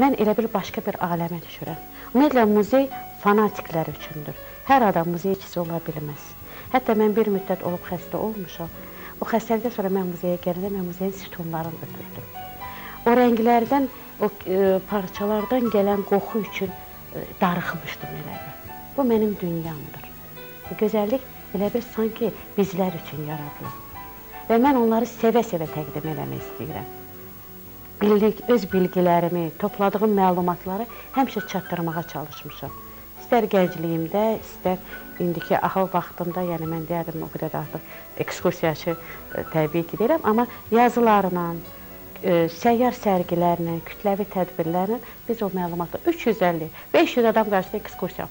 mən elə bir başqa bir aləmə düşürəm. Ümumiyyətlə muzey fanatiklər üçündür. Hər adam muzeyçisi ola bilməz. Hətta mən bir müddət olub xəstə olmuşam. O xəstəlikdən sonra mən muzeyə gələndə mən muzeyin sütunlarını ötürdüm. O rənglərdən, o e, parçalardan gələn qoxu üçün e, darıxmışdım elə bir. Bu mənim dünyamdır. Bu gözəllik elə bir sanki bizlər üçün yaradılıb. Və mən onları sevə-sevə təqdim eləmək istəyirəm. Bildik, öz bilgilərimi, topladığım məlumatları həmişə çatdırmağa çalışmışam. İstər gəncliyimdə, istər indiki ahıl vaxtımda, yəni mən deyərdim o qədər artıq ekskursiyaçı e, təbii ki deyirəm, amma yazılarla, e, səyyar sərgilərlə, kütləvi tədbirlərlə biz o məlumatı 350, 500 adam qarşısında ekskursiya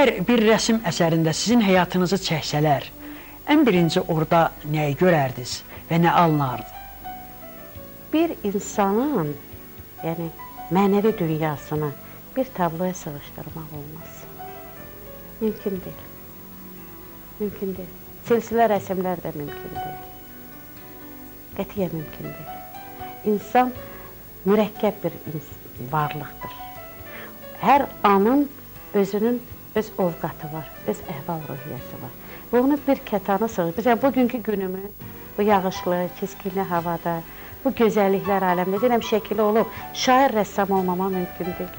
aparırım. bir rəsm əsərində sizin həyatınızı çəksələr, ən birinci orada nəyi görərdiniz və nə alınardı? Bir insanın, yəni mənəvi dünyasını bir tabloya sığışdırmaq olmaz. Mümkün deyil. Mümkün deyil. Silsilə rəsmlər də mümkün deyil. Qətiyə mümkün deyil. İnsan mürəkkəb bir varlıqdır. Hər anın özünün öz ovqatı var, öz əhval-ruhiyyəsi var. Və onu bir kətana sığır. Məsələn, bugünkü günümü, bu yağışlı, keskinli havada, bu gözəlliklər aləmində, deyirəm, şəkili olub, şair rəssam olmama mümkün deyil.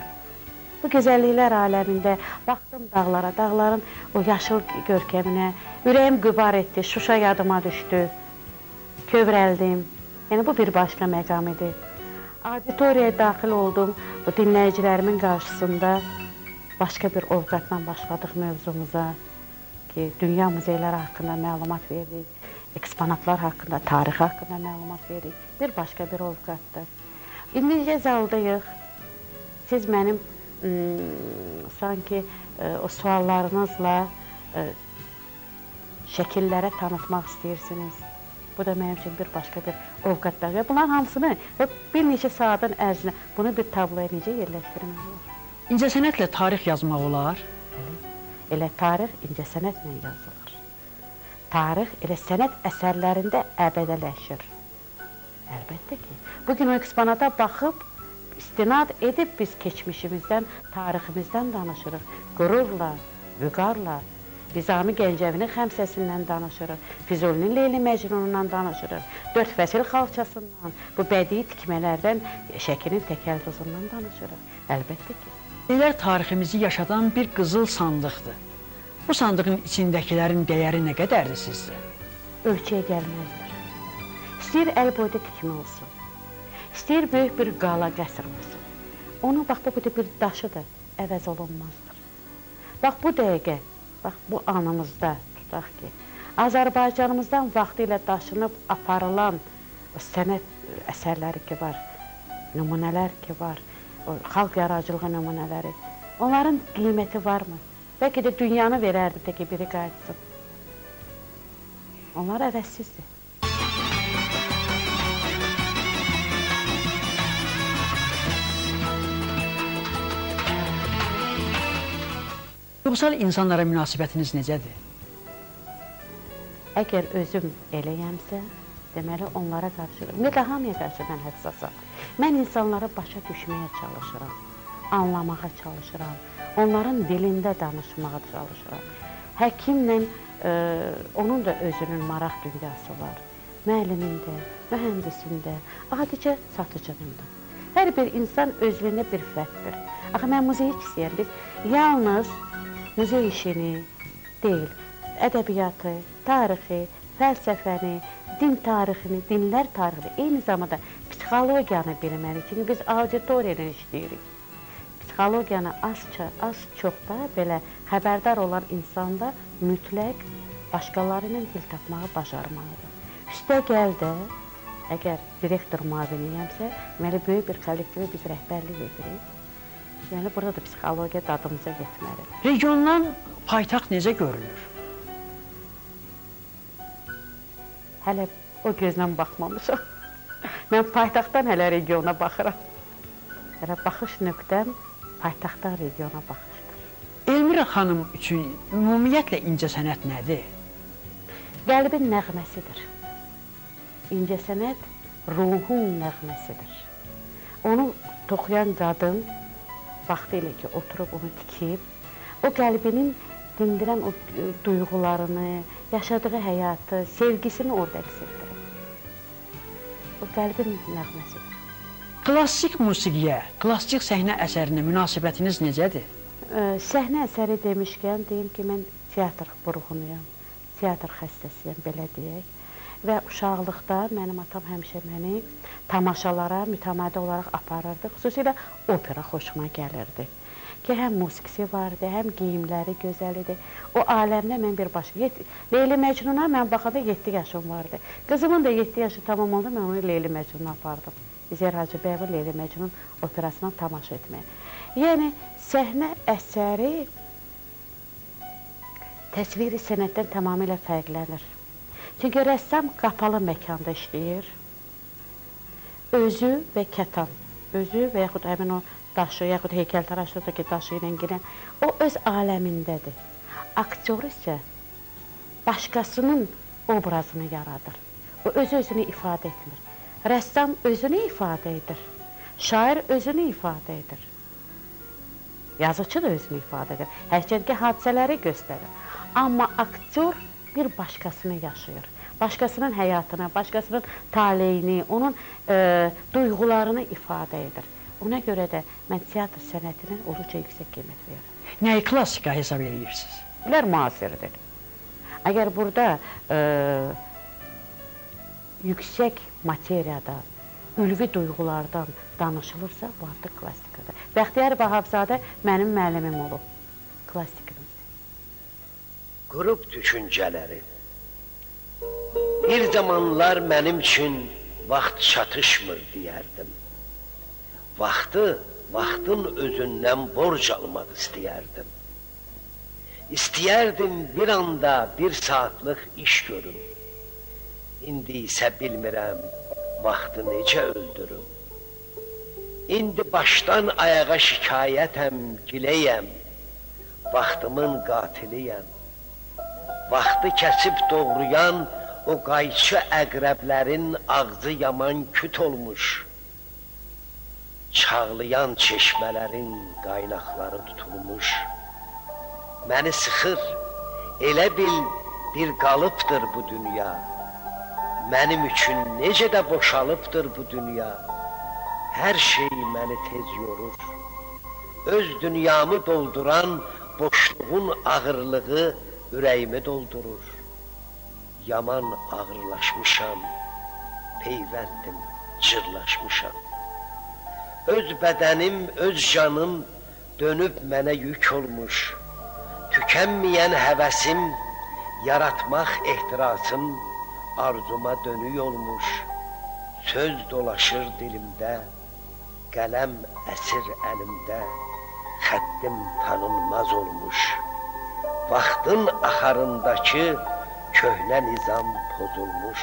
Bu gözəlliklər aləmində baxdım dağlara, dağların o yaşıl görkəminə, ürəyim qübar etdi, Şuşa yadıma düşdü, kövrəldim. Yəni, bu bir başqa məqam idi. Auditoriyaya daxil oldum, bu dinləyicilərimin qarşısında başqa bir ovqatla başladıq mövzumuza ki, dünya muzeyləri haqqında məlumat verdik, eksponatlar haqqında, tarix haqqında məlumat veririk. Bir başqa bir ovqatdır. İndicə zaldayıq. Siz mənim ım, sanki ə, o suallarınızla ə, şəkillərə tanıtmaq istəyirsiniz. Bu da mənim üçün bir başqa bir ovqatdır. Və bunların hamısını bir neçə saatın ərzində bunu bir tabloya necə yerləşdirmək olar? İncəsənətlə tarix yazmaq olar? Bəli. Elə tarix incəsənətlə yazılır. Tarix elə sənət əsərlərində əbədələşir. Əlbəttə ki, bugün o eksponata baxıb istinad edib biz keçmişimizdən, tariximizdən danışırıq. Qürurla, vüqarla, Nizami Gəncəvinin xəmsəsindən danışırıq, Füzulinin Leyli Məcnunundan danışırıq, dörd fəsil xalçasından, bu bədii tikmələrdən, şəkinin təkəlduzundan danışırıq. Əlbəttə ki. Deyilər tariximizi yaşadan bir qızıl sandıqdır. Bu sandığın içindəkilərin dəyəri nə qədərdir sizcə? Ölçüyə gəlməzdir. İstəyir əl boyda tikmə olsun. İstəyir böyük bir qala qəsr olsun. Onun bax bu bir daşı da əvəz olunmazdır. Bax bu dəqiqə, bax bu anımızda tutaq ki, Azərbaycanımızdan vaxtı ilə daşınıb aparılan sənət əsərləri ki var, nümunələr ki var, o xalq yaradıcılığı nümunələri. Onların qiyməti varmı? Bəlkə də dünyanı verərdi ki, biri qayıtsın. Onlar əvəzsizdir. Qıbsal insanlara münasibətiniz necədir? Əgər özüm eləyəmsə, deməli onlara qarşı, də hamıya qarşı mən həssasam. Mən insanları başa düşməyə çalışıram, anlamağa çalışıram, onların dilində danışmağa çalışıram. Həkimlə e, onun da özünün maraq dünyası var. Müəllimin də, mühəndisin də, adicə satıcının da. Hər bir insan özlüyündə bir fərqdir. Axı mən muzeyçisiyəm. Biz yalnız muzey işini deyil, ədəbiyyatı, tarixi, fəlsəfəni, din tarixini, dinlər tarixini, eyni zamanda psixologiyanı bilməliyik. Çünki biz auditoriya ilə işləyirik. Psixologiyanı az-ça, az-çox da belə xəbərdar olan insanda mütləq başqaları ilə dil tapmağı bacarmalıdır. Üstə gəl də, əgər direktor müaviniyəmsə, deməli böyük bir kollektivə biz rəhbərlik edirik. Yəni burada da psixologiya dadımıza getməlidir. Regiondan paytaxt necə görünür? Hələ o gözlə baxmamışam. Mən paytaxtdan hələ regiona baxıram. Hələ baxış nöqtəm paytaxtdan regiona baxışdır. Elmira xanım üçün ümumiyyətlə incəsənət nədir? Qəlbin nəğməsidir. İncəsənət ruhun nəğməsidir. Onu toxuyan qadın vaxtı ilə ki, oturub onu tikib, o qəlbinin dindirən o e, duyğularını, yaşadığı həyatı, sevgisini orada əks etdirir. O qəlbin nəğməsidir. Klassik musiqiyə, klassik səhnə əsərinə münasibətiniz necədir? Ə, səhnə əsəri demişkən deyim ki, mən teatr burğunuyam. Teatr xəstəsiyəm belə deyək. Və uşaqlıqda mənim atam həmişə məni tamaşalara mütəmadi olaraq aparırdı. Xüsusilə opera xoşuma gəlirdi ki, həm musiqisi vardı, həm geyimləri gözəl idi. O aləmdə mən bir başqa Leyli Məcnuna mən baxanda 7 yaşım vardı. Qızımın da 7 yaşı tamam oldu, mən onu Leyli Məcnuna apardım. İzər Hacıbəyevin Leyli Məcnun operasına tamaşa etməyə. Yəni səhnə əsəri təsviri sənətdən tamamilə fərqlənir. Çünki rəssam qapalı məkanda işləyir. Özü və kətan, özü və yaxud həmin o daşı, yaxud heykəltaraşlıqdakı daşı ilə girən, o öz aləmindədir. Aktyor isə başqasının obrazını yaradır. O öz-özünü ifadə etmir. Rəssam özünü ifadə edir. Şair özünü ifadə edir. Yazıcı da özünü ifadə edir. Hərçəndki hadisələri göstərir. Amma aktyor bir başqasını yaşayır. Başqasının həyatını, başqasının taleyini, onun e, duyğularını ifadə edir. Ona görə də mən teatr sənətinə olduqca yüksək qiymət verirəm. Nəyi klassika hesab edirsiniz? Bunlar müasirdir. Əgər burada e, yüksək materiyadan, ülvi duyğulardan danışılırsa, bu artıq klassikadır. Bəxtiyar Vahabzadə mənim müəllimim olub. Klassikamızdır. Qrup düşüncələri Bir zamanlar mənim üçün vaxt çatışmır deyərdim vaxtı vaxtın özündən borc almaq istəyərdim. İstəyərdim bir anda bir saatlıq iş görüm. İndi isə bilmirəm vaxtı necə öldürüm. İndi başdan ayağa şikayətəm, giləyəm. Vaxtımın qatiliyəm. Vaxtı kəsib doğrayan o qayçı əqrəblərin ağzı yaman küt olmuş çağlayan çeşmələrin qaynaqları tutulmuş. Məni sıxır, elə bil bir qalıbdır bu dünya. Mənim üçün necə də boşalıbdır bu dünya. Hər şey məni tez yorur. Öz dünyamı dolduran boşluğun ağırlığı ürəyimi doldurur. Yaman ağırlaşmışam, peyvəndim, cırlaşmışam. Öz bədənim, öz canım dönüb mənə yük olmuş. Tükənməyən həvəsim, yaratmaq ehtirasım arzuma dönük olmuş. Söz dolaşır dilimdə, qələm əsir əlimdə, xəttim tanınmaz olmuş. Vaxtın axarındakı köhnə nizam pozulmuş.